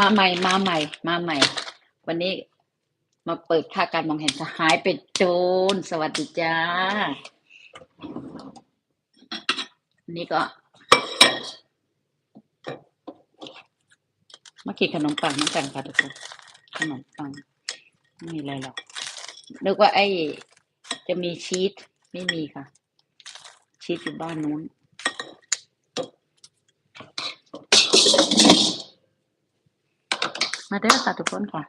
มาใหม่มาใหม่ มาใหม่ วันนี้มาเปิดค่าการมองเห็นสหายเป็นโจรสวัสดีจ้าอันนี้ก็ มากินขนมปังน้ำกันค่ะทุกคนขนมปังไม่มีอะไรหรอกนึกว่าไอ้ จะมีชีสไม่มีค่ะ ชีสอยู่บ้านนู้น มาเด้อค่ะทุกคนค่ะ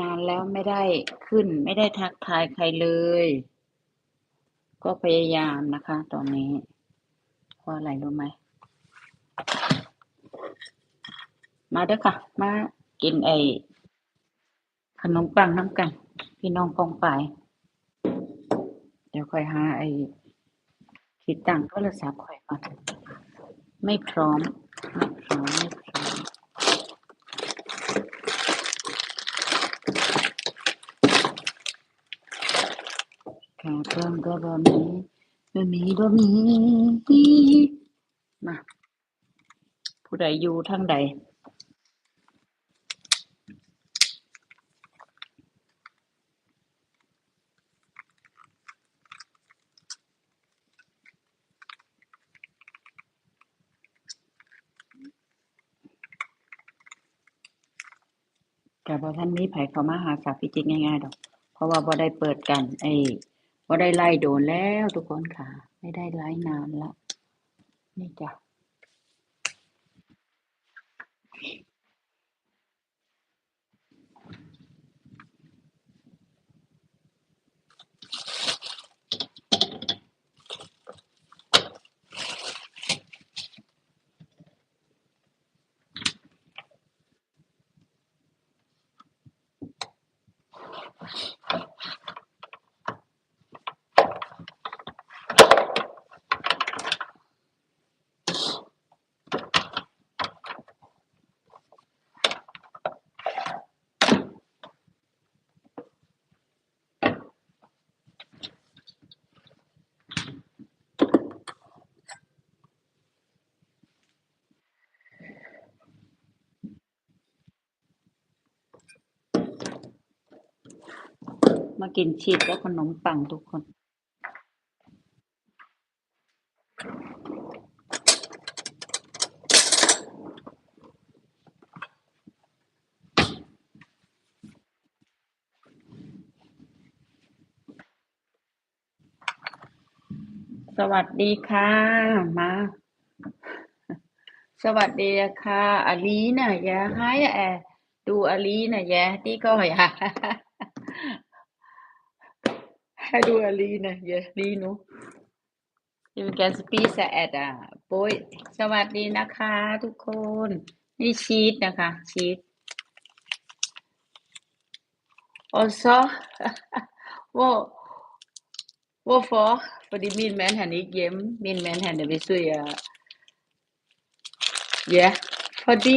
นานแล้วไม่ได้ขึ้น ไม่ได้ทักทายใครเลย ก็พยายามนะคะ ตอนนี้เพราะอะไรรู้ไหม มาเด้อค่ะ มากินไอขนมปังน้ำกัน พี่น้องกองไป เดี๋ยวค่อยหาไอคิดตังค์โทรศัพท์ค่อยก่อนไม่พร้อมไม่พร้อมไม่พร้อม ขาเครื่อง ก็บ่มีบ่มีบ่มีมาผู้ใดอยู่ทางใดแต่บ่ท่านมีไผเขามาหาสาพิจิตง่ายๆดอก เพราะว่าบ่ได้เปิดกันไอ้ พอได้ไล่โดนแล้วทุกคนค่ะ ไม่ได้ไล่นานละนี่จ้ะ มากินชีสและขนมปังทุกคน สวัสดีค่ะ มา สวัสดีค่ะอลีน่ะยาให้แอดูอลีน่ะยาที่ก็อยา ให้ดูอาลีน่ะยาลีหนู You can speak at อะปุ้ยสวัสดีนะคะ ทุกคน นี่ชีสนะคะ ชีส also ว่า Hvorfor? Fordi min mand han er ikke hjemme. Min mand han er besøg af... Ja, fordi...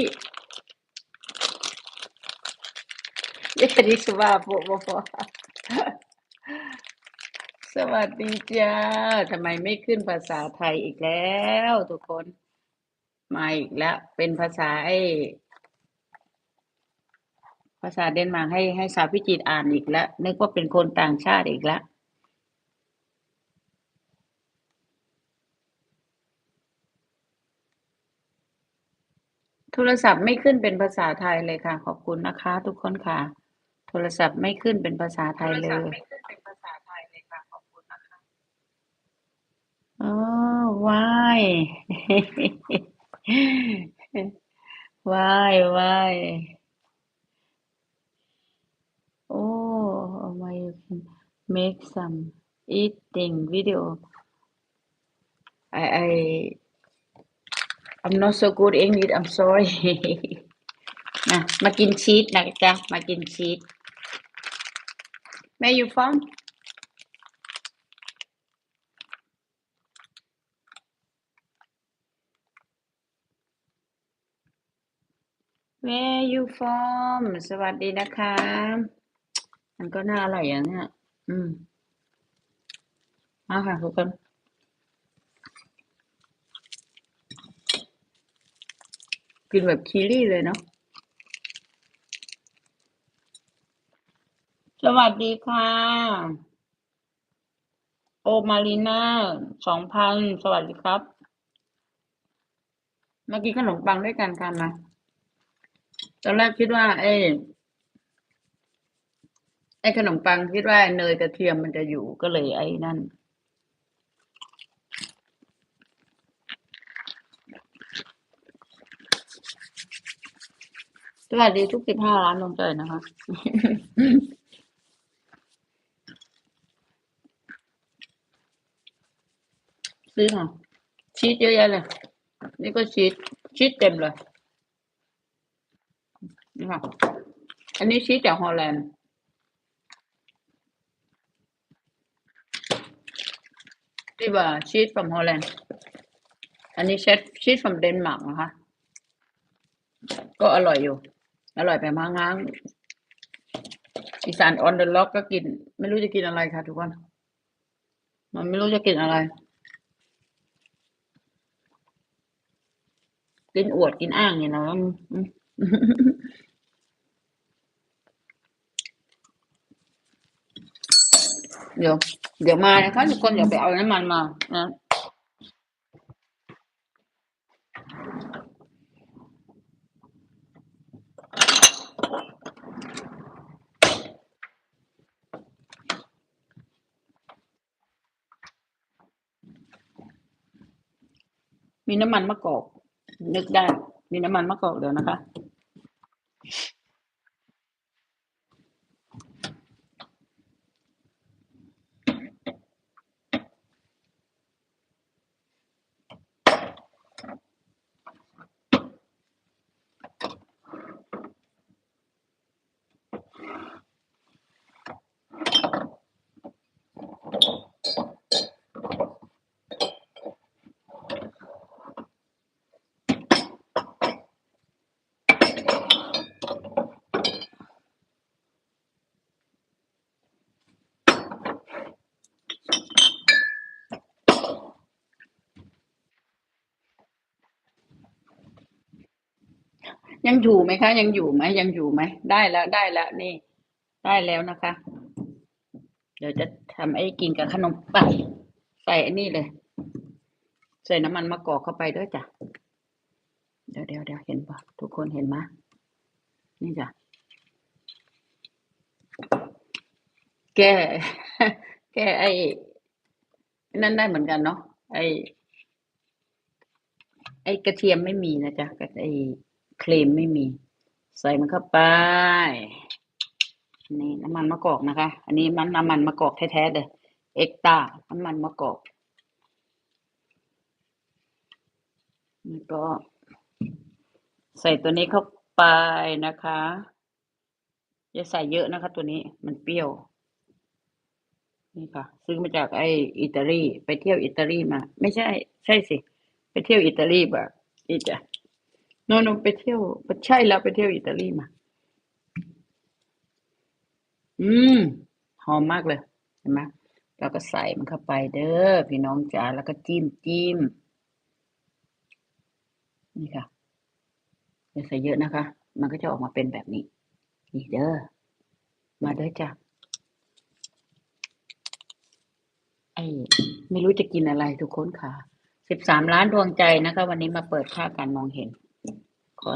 Jeg kan ikke svare på, hvorfor. สวัสดีจ้าทำไมไม่ขึ้นภาษาไทยอีกแล้วทุกคน มาอีกแล้ว เป็นภาษาไอ้ภาษาเดนมาร์กให้ให้สาวพิจิตอ่านอีกแล้ว นึกว่าเป็นคนต่างชาติอีกแล้วโทรศัพท์ไม่ขึ้นเป็นภาษาไทยเลยค่ะ ขอบคุณนะคะ ทุกคนค่ะ โทรศัพท์ไม่ขึ้นเป็นภาษาไทยเลย อ๋อ why why why oh why you can make some eating video I I I'm not so good English I'm sorry นะมากินชีสนะจ๊ะ มากินชีส Where you from Where you from สวัสดีนะคะ มันก็น่าอร่อยอย่างเนี้ยอืม มาค่ะทุกคนกินแบบคีรี่เลยเนาะ สวัสดีค่ะ โอมารีนาสองพัน สวัสดีครับ มากินขนมปังด้วยกันค่ะมา ตอนแรกคิดว่าไอ้ไอ้ขนมปังคิดว่าเนยกระเทียมมันจะอยู่ก็เลยไอ้นั่น สวัสดีทุกสิบห้าล้านดวงใจนะคะ ซื้อค่ะชีสเยอะแยะเลย นี่ก็ชีสชีสเต็มเลย นี่ค่ะ อันนี้ชีสจากฮอลแลนด์ นี่ว่าชีส from ฮอลแลนด์ อันนี้เชฟชีส from เดนมาร์กนะคะ ก็อร่อยอยู่ อร่อยไปมากง้างอีสานออนเดอะล็อกก็กิน ไม่รู้จะกินอะไรค่ะทุกคน มันไม่รู้จะกินอะไร กินอวดกินอ้างเนี่ยนะอืมอืม เดี๋ยว เดี๋ยวมานะคะทุกคนเดี๋ยวไปเอาน้ำมันมานะมีน้ำมันมะกอก นึกได้ มีน้ำมันมะกอกเดี๋ยวนะคะ ยังอยู่ไหมคะ ยังอยู่ไหมยังอยู่ไหมได้แล้วได้แล้วนี่ ได้แล้วนะคะ เดี๋ยวจะทำไอ้กินกับขนมปังใส่อันนี้เลย ใส่น้ำมันมะกอกเข้าไปด้วยจ้ะเดี๋ยวเดี๋ยวเดี๋ยวเห็นปะทุกคนเห็นไหมนี่จ้ะแก้แก้ไอ้นั่นได้เหมือนกันเนาะไอ้ไอ้กระเทียมไม่มีนะจ๊ะกับไอ้ คลมไม่มี ใส่มันเข้าไป นี่น้ำมันมะกอกนะคะ อันนี้มันน้ำมันมะกอกแท้ๆเลยเอ็กตาน้ำมันมะกอกแล้วก็ ใส่ตัวนี้เข้าไปนะคะอย่าใส่เยอะนะคะ ตัวนี้มันเปรี้ยว นี่ค่ะ ซื้อมาจากไอ้อิตาลีไปเที่ยวอิตาลีมา ไม่ใช่ ใช่สิ ไปเที่ยวอิตาลีแบบอีจ้ะ โนโนไปเที่ยวใช่แล้วไปเที่ยวอิตาลีมา อืม หอมมากเลย เห็นไหมแล้วก็ใส่มันเข้าไปเด้อพี่น้องจ๋าแล้วก็จิ้มจิ้มนี่ค่ะอย่าใส่เยอะนะคะ มันก็จะออกมาเป็นแบบนี้ นี่เด้อมาเด้อจ้ะไอ้ไม่รู้จะกินอะไรทุกคนค่ะสิบสามล้านดวงใจนะคะ วันนี้มาเปิดค่าการมองเห็น ขอ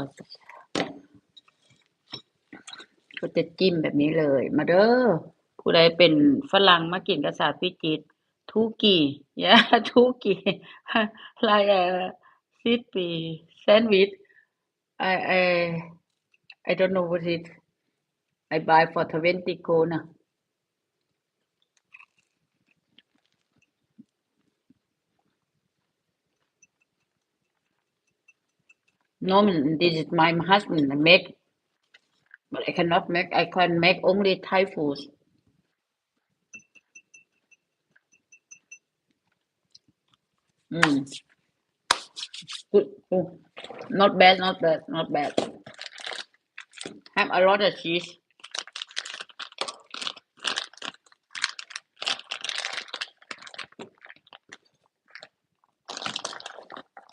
ก็จะจิ้มแบบนี้เลย มาเด้อผู้ใดเป็นฝรั่งมากินกระสาพิจิตทุกียาทุกีลายเอ่อซิปีแซนด์วิช I I I don't know what it I buy for 20 krona No, this is my husband make but I cannot make I can make only Thai food mm. Good. good. Not bad, not bad, not bad. Have a lot of cheese.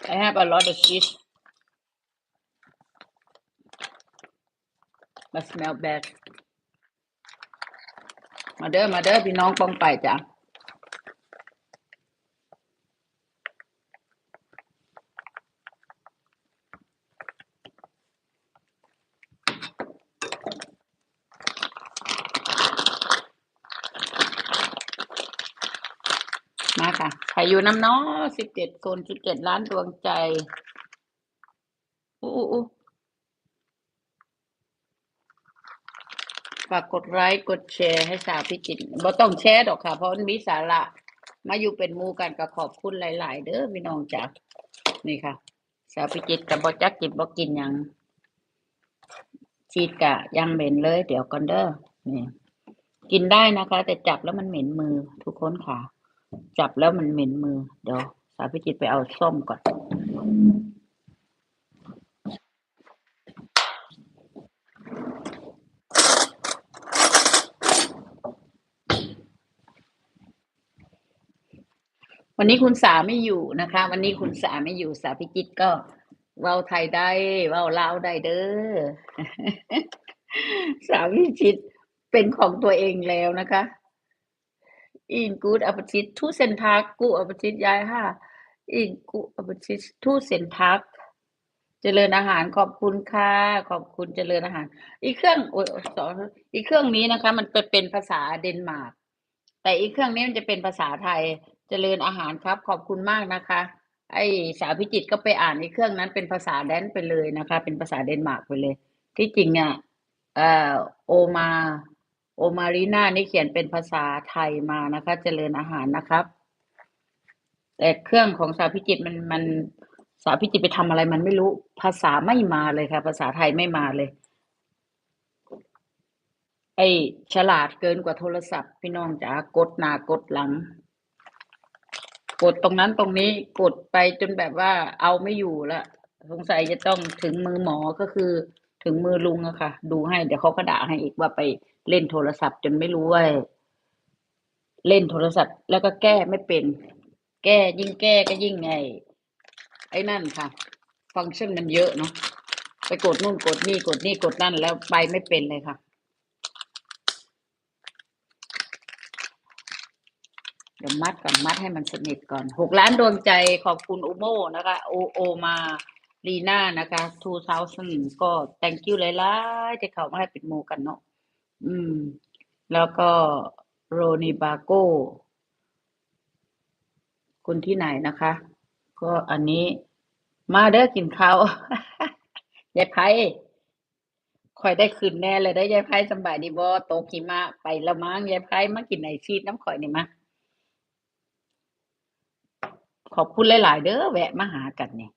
I have a lot of cheese. มา smell bad มาเด้อมาเด้อพี่น้องปองไปจ้ะมาค่ะใครอยู่น้ำน้อสิบเจ็ดคนสิบเจ็ดล้านดวงใจ อู้อู้อู้ ฝากกดไลค์กดแชร์ให้สาวพิจิตรบ่ต้องแชร์ดอกค่ะ เพราะมันมีสาระ มาอยู่เป็นมูกันก็ขอบคุณหลาย ๆ เด้อพี่น้องจ้ะนี่ค่ะ สาวพิจิตรกับบ่จักกินบ่กินหยังชีดกะยังเหม็นเลย เดี๋ยวก่อนเด้อนี่กินได้นะคะ แต่จับแล้วมันเหม็นมือ ทุกคนค่ะ จับแล้วมันเหม็นมือเดี๋ยวสาวพิจิตรไปเอาส้มก่อน วันนี้คุณสาไม่อยู่นะคะ วันนี้คุณสาไม่อยู่สาพิจิตก็เว้าไทยได้เว้าลาวได้เด้อสาพิจิตเป็นของตัวเองแล้วนะคะอินกูดอัปชิตทุเซนทักกูอัปชิตย้ายค่ะอินกูอัปชิตทุเซนทักเจริญอาหารขอบคุณค่ะขอบคุณเจริญอาหาร อีกเครื่องโอ้ยสอนอีกเครื่องนี้นะคะ มันเป็นเป็นภาษาเดนมาร์กแต่อีกเครื่องนี้มันจะเป็นภาษาไทย เจริญอาหารครับ ขอบคุณมากนะคะ ไอ้สาวพิจิตก็ไปอ่านในเครื่องนั้นเป็นภาษาแดนไปเลยนะคะ เป็นภาษาเดนมาร์กไปเลย ที่จริงเนี่ยเอ่อโอมา โอมารีนานี่เขียนเป็นภาษาไทยมานะคะ เจริญอาหารนะครับ แต่เครื่องของสาวพิจิตมันมันสาวพิจิตไปทำอะไรมันไม่รู้ ภาษาไม่มาเลยค่ะ ภาษาไทยไม่มาเลย ไอ้ฉลาดเกินกว่าโทรศัพท์ พี่น้องจ๋ากดหน้ากดหลัง กดตรงนั้นตรงนี้กดไปจนแบบว่าเอาไม่อยู่ละสงสัยจะต้องถึงมือหมอก็คือถึงมือลุงอะค่ะ ดูให้เดี๋ยวเขาก็ด่าให้อีกว่าไปเล่นโทรศัพท์จนไม่รู้ว่าเล่นโทรศัพท์ แล้วก็แก้ไม่เป็น แก้ยิ่งแก้ก็ยิ่งไง ไอ้นั่นค่ะ ฟังก์ชันมันเยอะเนาะไปกดนู่นกดนี่กดนี่กดนั่นแล้วไปไม่เป็นเลยค่ะ เดี๋ยวมัดก่อนมัดให้มันสนิทก่อนหกล้านดวงใจขอบคุณอุโมนะคะโอโอมาลีน่านะคะทูเซาซันก็ thank you หลายๆที่เขามาให้เป็นหมูกันเนาะอืม แล้วก็โรนิบาโกคนที่ไหนนะคะ ก็อันนี้มาเด้อกินข้าวยายไพ่คอยได้คืนแน่เลยได้ยายไพ่สบายดีบ่โตกิมะไปละมั้งยายไพ่มากินไหนชีดน้ำข่อยนี่มา ขอบคุณหลาย ๆ เด้อแวะมาหากันเนี่ย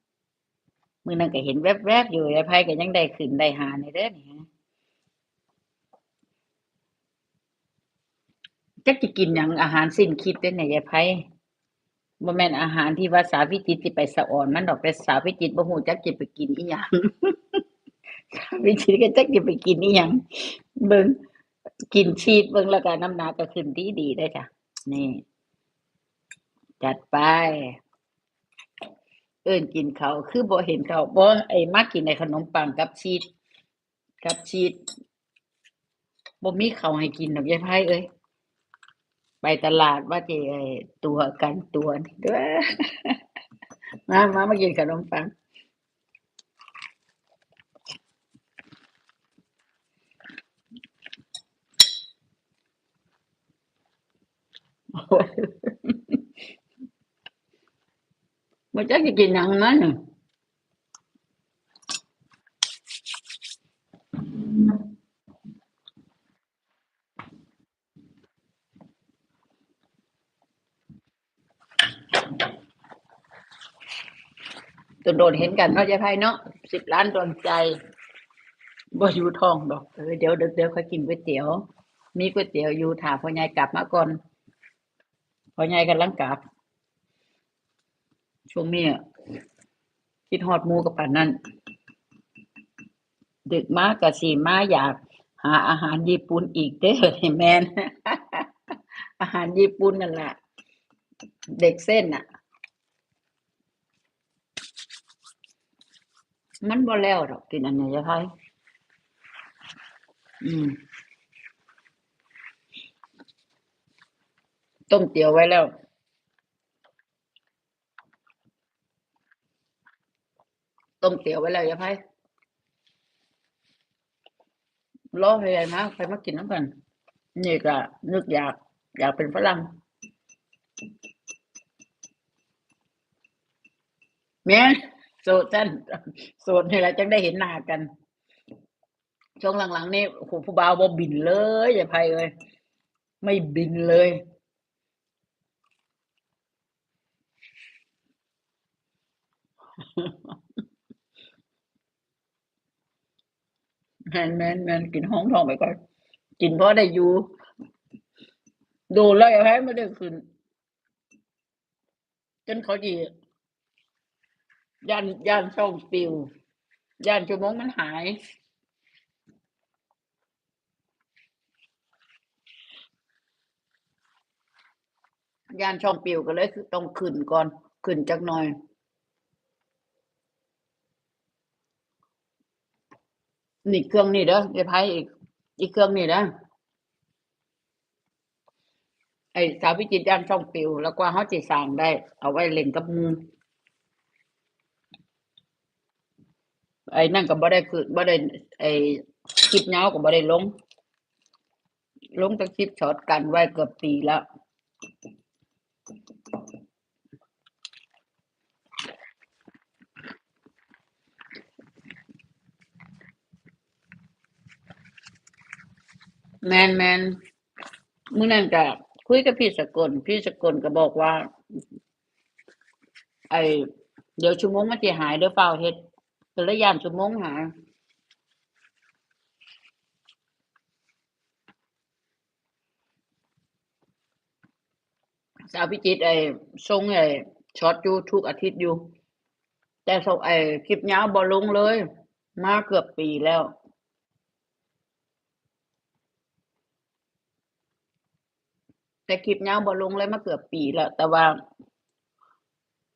มือนั้นก็เห็นแวบๆอยู่ยายไพ่ก็ยังได้ขึ้นได้หาในี่เด้อนี่ฮะจักสิกินหยังอาหารสิ้นคิดเด้อเนี่ยยายไพ่บ่แม่นอาหารที่ว่าสาวพิจิตรสิไปสะอ่อน มันดอกแต่สาวพิจิตรบ่ฮู้จักสิไปกินอิหยังสาวพิจิตรก็จักสิไปกินอิหยังเบิ่งกินชีสเบิ่งแล้วก็น้ำหนักก็ขึ้นดีๆเด้จ้ะนี่ จัดไป เอิ้นกินเขาคือบ่เห็นเขาบ่ไอ้มากินไอ้ขนมปังกับชีสกับชีสบ่มีเขาให้กินดอกยายไพ่เอ้ยไปตลาดว่าจะไอ้ตัวกันตัวนี่ด้อมามามากินขนมปังโอ้ ยบ่จักสิกินหยังมันโดนเห็นกันเนาะยายไพ่เนาะ10ล้านดวงใจบ่อยู่ทองดอกเออเดี๋ยวเดี๋ยวค่อยกินก๋วยเตี๋ยว มีก๋วยเตี๋ยวอยู่ถาพ่อใหญ่กลับมาก่อนพ่อใหญ่กำลังกลับ ช่วงนี้คิดฮอดมูกับปานนั้น ดึกมากก็สิมาอยาก หาอาหารญี่ปุ่นอีกเด้อแม่นอาหารญี่ปุ่นนั่นแหละเด็กเส้นน่ะมันบ่แล้วดอกกินอันนี้ยายไผอืม ต้มเตี๋ยวไว้แล้ว ต้มเตี๋ยวไว้แล้วอย่าไผรอให้ยายมาใครมากินน้ำกัน นี่ก็นึกอยาก อยากเป็นฝรั่งแม่โสดจันโสดนี่แหละจังได้เห็นหน้ากัน ช่วงหลังๆนี่โหผู้บ่าวบ่บินเลยอย่าไผเอ้ยไม่บินเลย แมนแมนแมนกินห้องทองไปก่อน กินพอได้อยู่ดนแล้วอย่าไม่ได้ขึ้นจนเขาสิย้านย้านช่องปิวย้านชั่วโมงมันหายย้านช่องปิวก็เลยคือต้องขึ้นก่อน ขึ้นจักหน่อย นี่เครื่องนี่เด้อยายวไผอีก อีกเครื่องนี่เด้อไอ้สาวพิจิตรย้านช่องปิว แล้วกว่าเฮาสิสางได้ เอาไว้เล่นกับมู่ไอ้นั่นก็บ่ได้คือบ่ได้ ไอ้คลิปยาก็บ่ได้ลง ลงแต่คลิปช็อตกันไว้เกือบปีแล้ว แมนแม่นมื้อนั้นก็คุยกับพี่สกล พี่สกลก็บอกว่า ไอเดี๋ยวชั่วโมงมันสิหายเด้อฟ้าเฮ็ดก็เลยย้านชั่วโมงหายสาวพิจิตไอ้ส่งไอ้ช็อตอยู่ทุกอาทิตย์อยู่ แต่ส่งไอ้คลิปยาวบ่ลงเลย มาเกือบปีแล้ว แต่คลิปยาวบ่ลงเลยมาเกือบปีแล้ว แต่ว่า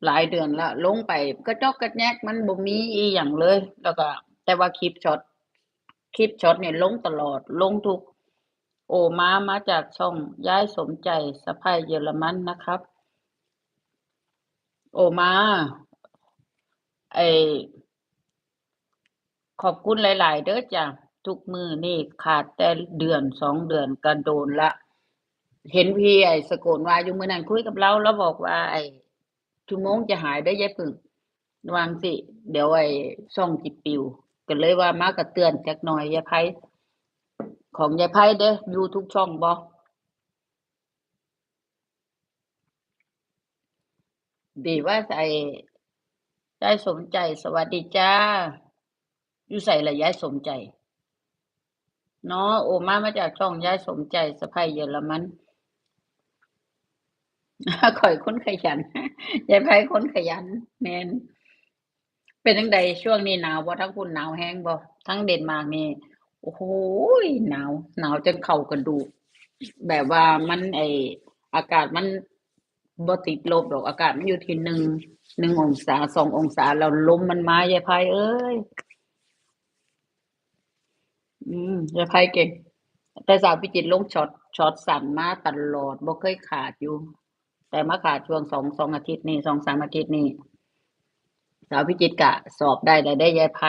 หลายเดือนล้วลงไปกระจอกกระแยกมันบ่มีอิหยังเลย แล้วก็ แต่ว่าคลิปช็อตคลิปช็อตเนี่ยลงตลอด ลงทุก โอมามาจากช่องย้ายสมใจสะใภ้เยอรมันนะครับ โอมาไอขอบคุณหลาย ๆ เด้อจ้ะทุกมือนี้ขาดแต่เดือน2เดือนก็โดนล้ว เห็นพี่ไอ้สกลว่าอยู่เมื้อนั้นคุยกับเราเราบอกว่า ไอ้ชั่วโมงจะหายเด้ยายปึ้งวางซี้เดี๋ยวไอ้ช่องสิปิวก็เลยว่ามาก็เตือนจักหน่อยยายไผของยายไผเด้ออยู่ทุกช่องบ่ดีว่าไอ้ยายสมใจสวัสดีจ้า อยู่ไสล่ะยายสมใจ เนาะโอมามาจากช่องยายสมใจสะใภ้เยอรมัน ข้อยคนขยันยายไผคนขยัน แมนเป็นจั่งใดช่วงนี้หนาวบ่ทางพู้นหนาวแรงบ่ทางเดนมาร์กนี่โอ้โฮหนาว หนาวจนเข้ากระดูกแบบว่ามันไออากาศมันบ่ติดลบดอกอากาศมันอยู่ที่หนึ่ง1องศา2ององศาแล้วลมมันมายายไผเอ้ยอืมยายไผเก่งแต่สาวพิจิตรลงช็อตช็อตสั้นมาตลอดบ่เคยขาดอยู่ แต่มาขาดช่วง2 2องอาทิตย์นี้2-3อาทิตย์นี้สาวพิจิตก็สอบได้แล้วเด้ยายไผ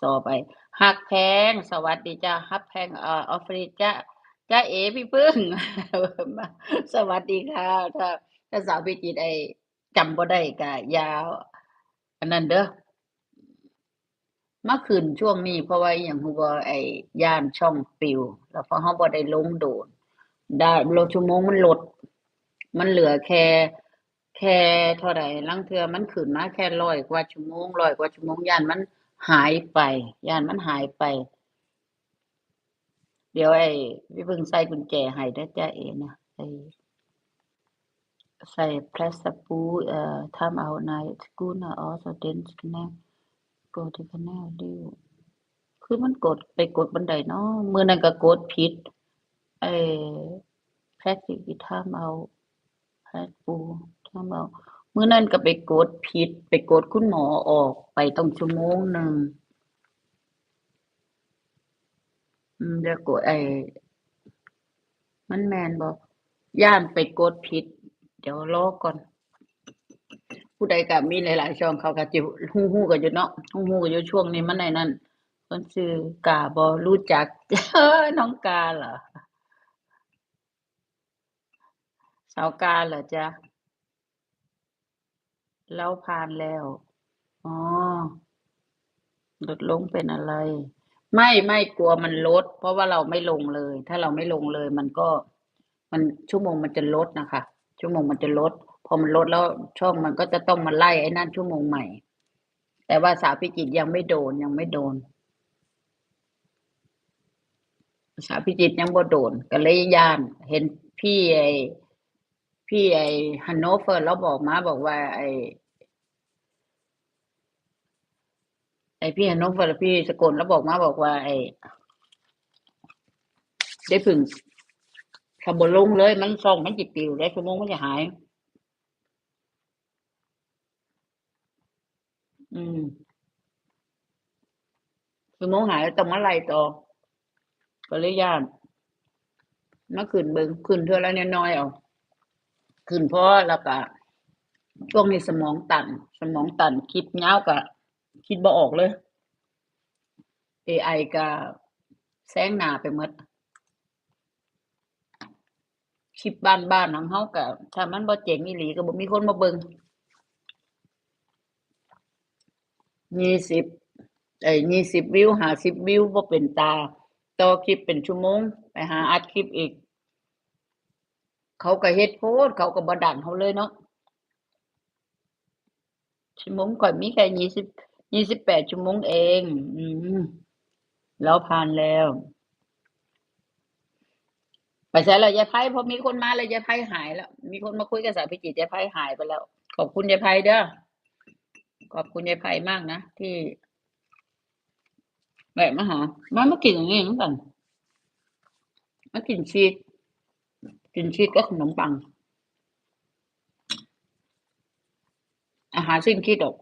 สอบไอ้ฮักแพง สวัสดีจ้ะฮักแพงเอ่อออฟฟิศจ๊ะจ๊ะเอพี่พึ่ง สวัสดีค่ะถ้าถ้าสาวพิจิตไอจำบ่ได้ก็อย่าอันนั้นเด้อมาขึ้นช่วงนี้เพราะว่าอิหยังรู้บ่ไอ้ย้านช่องปิว แล้วพอเราบ่ได้ลงโดนดาแล้วชั่วโมงมันหลด มันเหลือแค่ แค่เท่าใดลางเทือมันขึ้นมาแค่100กว่าชั่วโมง100กว่าชั่วโมงย้านมันหายไปย้านมันหายไป เดี๋ยวไอ้พี่พึ่งใส่กุญแจให้เด้จ๊ะเอนะไอ้ใส่ Pressspur äh, Timeout Night Schooner also den Scanner Go to Canal View คือมันกดไปกดบันไดเนาะมื้อนั้นก็กดผิดไอ้แค่ที่ทามเอา Practice Timeout Pressspur Timeout มื้อนั้นก็ไปกดผิด ไปกดคุณหมอออกไปต้องชั่วโมงหนึ่งอืมเดี๋ยวกดไอ้มันแมนบอกย่านไปกดผิด เดี๋ยวรอก่อน ผู้ใดก็มีหลายๆช่องเขาก็จิฮู้ฮู้กันอยู่เนาะฮู้ฮู้กันอยู่ช่วงนี้มันในนั้นเพิ่นชื่อกาบ่รู้จักเอ้ยน้องกาเหรอ สาวกาเหรอจ๊ะเราผ่านแล้ว อ๋อ ลดลงเป็นอะไร ไม่ไม่กลัวมันลด เพราะว่าเราไม่ลงเลย ถ้าเราไม่ลงเลย มันก็ มันชั่วโมงมันจะลดนะคะ ชั่วโมงมันจะลด พอมันลดแล้วช่องมันก็จะต้องมาไล่ไอ้นั่นชั่วโมงใหม่ แต่ว่าสาวพิจิตยังไม่โดนยังไม่โดนสาวพิจิตยังบ่โดนก็เลยย่าน เห็นพี่ไอ พี่ไอ้ฮันโนเฟอร์เราบอกมาบอกว่า ไอ้ไอ้พี่ฮันโนเฟอร์พี่สกลแล้วบอกมาบอกว่า ไอ้ได้พึ่งขบลงเลยมันส่องมันจิตปิวได้ชั่วโมงมันจะหาย อืมชั่วโมงหายต้องมาไล่ต่อก็เลยยานมาขึ้นเบิงขึ้นเท่าละน้อยๆเอา ขึ้นเพราะแล้วก็ช่วงนี้สมองตันสมองตันคิดยาวก็คิดบ่ออกเลย AI ก็แซงหน้าไปหมดคลิปบ้านๆของเฮาก็ถ้ามันบ่เจ๋งอีหลีก็บ่มีคนมาเบิ่ง20เอ้ย20วิว50วิวบ่เป็นตา ต่อคลิปเป็นชั่วโมง ไปหาอัดคลิปอีก เขาก็เฮ็ดโพดเขาก็บ่ดันเราเลยเนาะชั่วโมงข้อยมีแค่ยี่สิบยี่สิบแปดชั่วโมงเอง อืมเราผ่านแล้ว ไปใช้แล้วยายไพ่พอมีคนมาแล้วยายไพ่หายแล้ว มีคนมาคุยกับสาวพิจิตรยายไพ่หายไปแล้ว ขอบคุณยายไพ่เด้อขอบคุณยายไพ่มากนะที่แวะมาหามามากินอย่างนี้เหมือนกันมากินชีส กินชีสก็ขนมปัง อาหารสิ้นคิดออก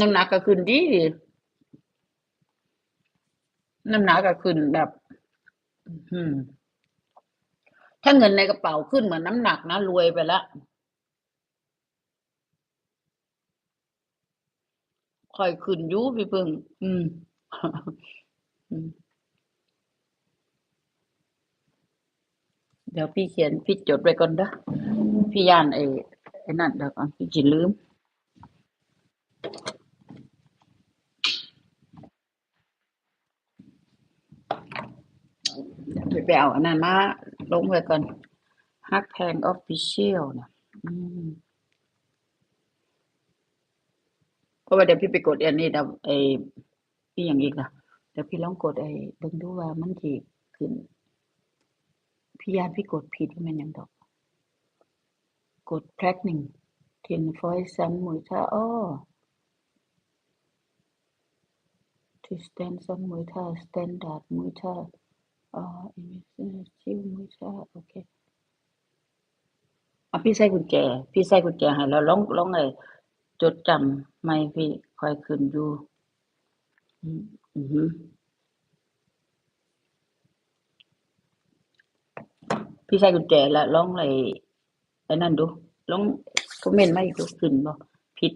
น้ำหนักก็ขึ้นดีน้ำหนักก็ขึ้นแบบ อืม ถ้าเงินในกระเป๋าขึ้นเหมือนน้ำหนักนะรวยไปแล้วค่อยขึ้นยู่พี่พึ่ง อืม อืม เดี๋ยวพี่เขียนพี่จดไว้ก่อนเด้อพี่ย่านไอ้ไอ้นั่นเดี๋ยวก่อนพี่สิลืม เดี๋ยวไปเอาอันนั้นมาลงไว้ก่อนฮักแพงออฟฟิเชียลนะเพราะว่าเดี๋ยวพี่ไปกดอันนี้เดี๋ยวไอ้อีหยังอีกล่ะเดี๋ยวพี่ลองกดไอ้เบิ่งดูว่ามันสิขึ้น พี่ยานพี่กดผิดว่แม่นยังดอก กด Tracking 10 voice ซ้ำมือท่าอ้อ to stand ซ้ำมือท่า standard มือท่าอ่า image ชิวมือท่าโอเคอะพี่ใส่กุญแจ พี่ใส่กุญแจให้แล้วลองลองไอ้จดจำใหม่พี่คอยขึ้นอยู่อืมอือ พี่ชายกุญแจแล้วลองไอ้ ไอ้นั่นดู ลองคอมเมนต์มาอีกดูขึ้นบ่ผิด